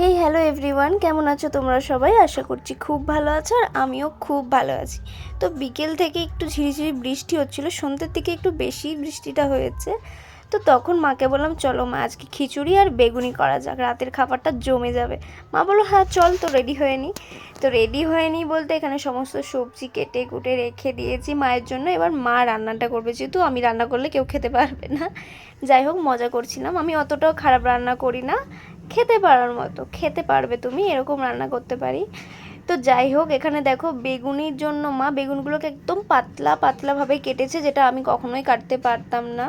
Hey hello everyone কেমন আছো তোমরা সবাই? আশা করছি খুব ভালো আছো আর আমিও খুব ভালো আছি। তো বিকেল থেকে একটু ঝিরিঝিরি বৃষ্টি হচ্ছিল, সন্ধ্যের দিকে একটু বেশি বৃষ্টিটা হয়েছে। তো তখন মাকে বললাম, চলো মা, আজকে খিচুড়ি আর বেগুনি করা যাক, রাতের খাবারটা জমে যাবে। মা বলল হ্যাঁ চল তো রেডি হয়ে নি। তো রেডি হয়ে নি বলতে এখানে সমস্ত সবজি কেটে কুটে রেখে দিয়েছি মায়ের জন্য। এবার মা রান্নাটা করবে, যেহেতু আমি রান্না করলে কেউ খেতে পারবে না। যাই হোক, মজা করছিলাম। আমি অতটাও খারাপ রান্না করি না। খেতে পারার মতো, খেতে পারবে তুমি, এরকম রান্না করতে পারি। তো যাই হোক, এখানে দেখো বেগুনির জন্য মা বেগুনগুলোকে একদম পাতলা, পাতলাভাবে কেটেছে, যেটা আমি কখনোই কাটতে পারতাম না।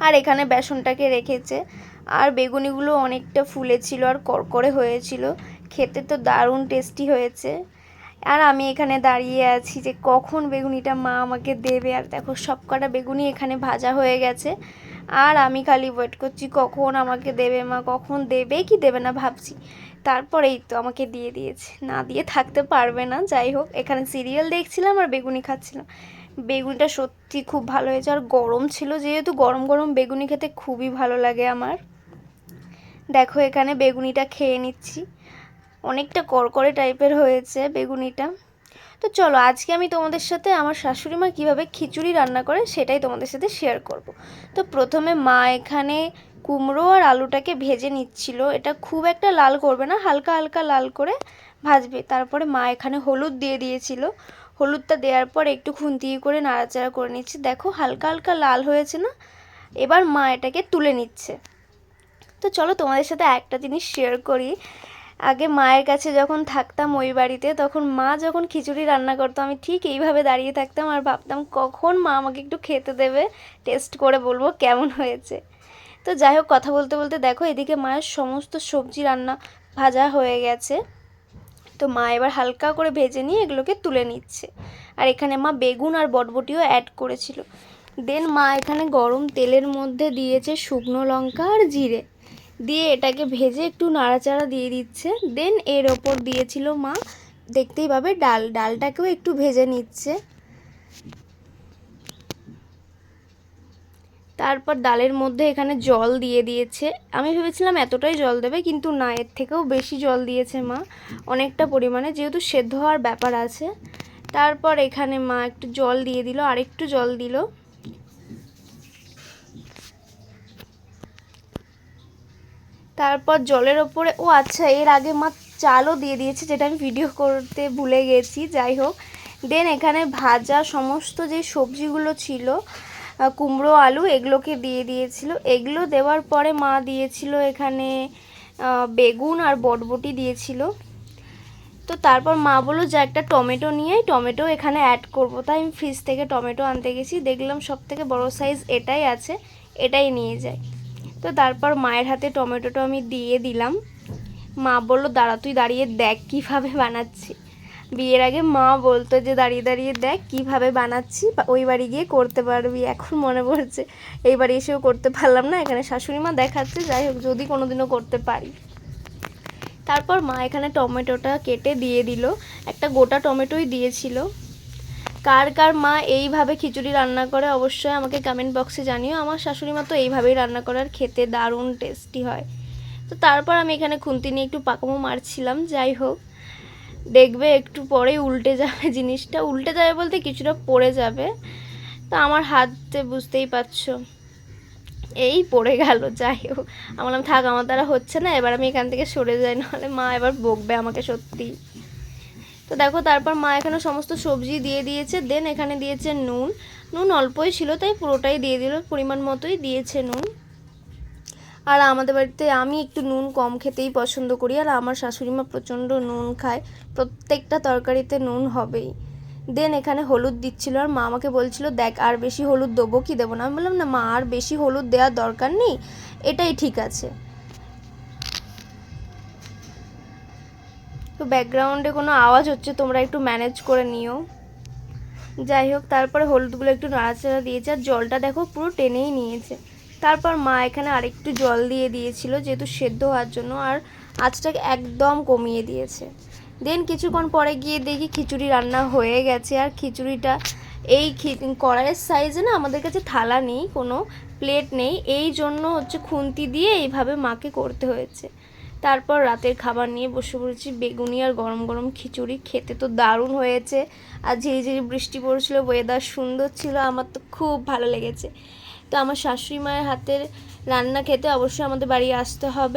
আর এখানে বেসনটাকে রেখেছে। আর বেগুনিগুলো অনেকটা ফুলেছিল আর করকরে হয়েছিল। খেতে তো দারুণ টেস্টি হয়েছে। আর আমি এখানে দাঁড়িয়ে আছি যে কখন বেগুনিটা মা আমাকে দেবে। আর দেখো সব কটা বেগুনি এখানে ভাজা হয়ে গেছে। আর আমি খালি ওয়েট করছি কখন আমাকে দেবে মা, কখন দেবে, কি দেবে না ভাবছি। তারপরেই তো আমাকে দিয়ে দিয়েছে। না দিয়ে থাকতে পারবে না, যাই হোক, এখানে সিরিয়াল দেখছিলাম আর বেগুনি খাচ্ছিলাম। বেগুনিটা সত্যি খুব ভালো হয়েছে আর গরম ছিল, যেহেতু গরম গরম বেগুনি খেতে খুবই ভালো লাগে আমার। দেখো এখানে বেগুনিটা খেয়ে নিচ্ছি। অনেকটা করকরে টাইপের হয়েছে বেগুনিটা। তো চলো, আজকে আমি তোমাদের সাথে আমার শাশুড়ি মা কীভাবে খিচুড়ি রান্না করে সেটাই তোমাদের সাথে শেয়ার করব। তো প্রথমে মা এখানে কুমড়ো আর আলুটাকে ভেজে নিচ্ছিল। এটা খুব একটা লাল করবে না, হালকা হালকা লাল করে ভাজবে। তারপরে মা এখানে হলুদ দিয়ে দিয়েছিল। হলুদটা দেওয়ার পর একটু খুন্তি করে নাড়াচাড়া করে নিচ্ছি। দেখো, হালকা হালকা লাল হয়েছে না? এবার মা এটাকে তুলে নিচ্ছে। তো চলো, তোমাদের সাথে একটা জিনিস শেয়ার করি। আগে মায়ের কাছে যখন থাকতাম ওই বাড়িতে, তখন মা যখন খিচুড়ি রান্না করতো, আমি ঠিক এইভাবে দাঁড়িয়ে থাকতাম আর ভাবতাম কখন মা আমাকে একটু খেতে দেবে টেস্ট করে বলব কেমন হয়েছে। তো যাই হোক, কথা বলতে বলতে দেখো, এদিকে মায়ের সমস্ত সবজি রান্না ভাজা হয়ে গেছে। তো মা এবার হালকা করে ভেজে নিয়ে এগুলোকে তুলে নিচ্ছে। আর এখানে মা বেগুন আর বটবটিও অ্যাড করেছিল। দেন মা এখানে গরম তেলের মধ্যে দিয়েছে শুকনো লঙ্কা আর জিরে। দিয়ে এটাকে ভেজে একটু নাড়াচাড়া দিয়ে দিচ্ছে। দেন এর ওপর দিয়েছিল মা, দেখতেই পাবে ডাল, ডালটাকেও একটু ভেজে নিচ্ছে। তারপর ডালের মধ্যে এখানে জল দিয়ে দিয়েছে। আমি ভেবেছিলাম এতটাই জল দেবে, কিন্তু না, এর থেকেও বেশি জল দিয়েছে মা। অনেকটা পরিমাণে, যেহেতু সেদ্ধ হওয়ার ব্যাপার আছে। তারপর এখানে মা একটু জল দিয়ে দিল আর একটু জল দিল। তারপর জলের ওপরে, ও আচ্ছা এর আগে মা চালও দিয়ে দিয়েছে, যেটা আমি ভিডিও করতে ভুলে গেছি, যাই হোক। দেন এখানে ভাজা সমস্ত যে সবজিগুলো ছিল কুমড়ো, আলু, এগুলোকে দিয়ে দিয়েছিল। এগুলো দেওয়ার পরে মা দিয়েছিল এখানে বেগুন আর বটবটি দিয়েছিল। তো তারপর মা বলল, যে একটা টমেটো নিয়ে, টমেটো এখানে অ্যাড করব। তাই আমি ফ্রিজ থেকে টমেটো আনতে গেছি। দেখলাম সব থেকে বড়ো সাইজ এটাই আছে, এটাই নিয়ে যাই তো তারপর মায়ের হাতে টমেটোটা আমি দিয়ে দিলাম। মা বলল, দাঁড়া, তুই দাঁড়িয়ে দেখ কীভাবে বানাচ্ছি। বিয়ের আগে মা বলতো যে, দাঁড়িয়ে দাঁড়িয়ে দেখ কীভাবে বানাচ্ছি। ওই বাড়ি গিয়ে করতে পারবি। এখন মনে পড়ছে, এই বাড়ি এসেও করতে পারলাম না। এখানে শাশুড়ি মা দেখাচ্ছে, যাই হোক, যদি কোনোদিনও করতে পারি। তারপর মা এখানে টমেটোটা কেটে দিয়ে দিল। একটা গোটা টমেটোই দিয়েছিল। কার কার মা এইভাবে খিচুড়ি রান্না করে অবশ্যই আমাকে কমেন্ট বক্সে জানিও। আমার শাশুড়ি মা তো এইভাবেই রান্না করে আর খেতে দারুণ টেস্টি হয়। তো তারপর আমি এখানে খুন্তি নিয়ে একটু পাকামো মারছিলাম, যাই হোক। দেখবে একটু পরেই উল্টে যাবে জিনিসটা। উল্টে যাবে বলতে কিছুটা পড়ে যাবে। তো আমার হাতে বুঝতেই পারছ। এই পড়ে গেল, যাই হোক। আমার থাক, আমার দ্বারা হচ্ছে না। এবার আমি এখান থেকে সরে যাই, নাহলে মা এবার বকবে আমাকে সত্যি তো দেখো, তারপর মা এখানে সমস্ত সবজি দিয়ে দিয়েছে দেন এখানে দিয়েছে নুন। নুন অল্পই ছিল, তাই পুরোটাই দিয়ে দিল, পরিমাণ মতোই দিয়েছে নুন। আর আমাদের বাড়িতে আমি একটু নুন কম খেতেই পছন্দ করি, আর আমার শাশুড়ি মা প্রচণ্ড নুন খায়, প্রত্যেকটা তরকারিতে নুন হবেই। দেন এখানে হলুদ দিচ্ছিল, আর মা আমাকে বলছিল, দেখ, আর বেশি হলুদ দেবো কি দেবো না? আমি বললাম, না মা, আর বেশি হলুদ দেওয়ার দরকার নেই, এটাই ঠিক আছে। তো ব্যাকগ্রাউন্ডে কোনো আওয়াজ হচ্ছে, তোমরা একটু ম্যানেজ করে নিও। যাই হোক, তারপরে হলুদগুলো একটু নাড়াচাড়া দিয়েছে, আর জলটা দেখো পুরো টেনেই নিয়েছে। তারপর মা এখানে আরেকটু জল দিয়ে দিয়েছিল, যেহেতু সেদ্ধ হওয়ার জন্য, আর আঁচটাকে একদম কমিয়ে দিয়েছে। দেন কিছুক্ষণ পরে গিয়ে দেখি খিচুড়ি রান্না হয়ে গেছে, আর খিচুড়িটা এই কড়াইয়ের সাইজে না আমাদের কাছে থালা নেই, কোনো প্লেট নেই। এই জন্য হচ্ছে খুন্তি দিয়ে এইভাবে মাকে করতে হয়েছে। তারপর রাতের খাবার নিয়ে বসে পড়েছি। বেগুনি আর গরম গরম খিচুড়ি। খেতে তো দারুণ হয়েছে। আর ঝিরিঝিরি বৃষ্টি পড়ছিল ওয়েদার সুন্দর ছিল, আমার তো খুব ভালো লেগেছে। তো আমার শাশুড়ি মায়ের হাতের রান্না খেতে অবশ্যই আমাদের বাড়ি আসতে হবে।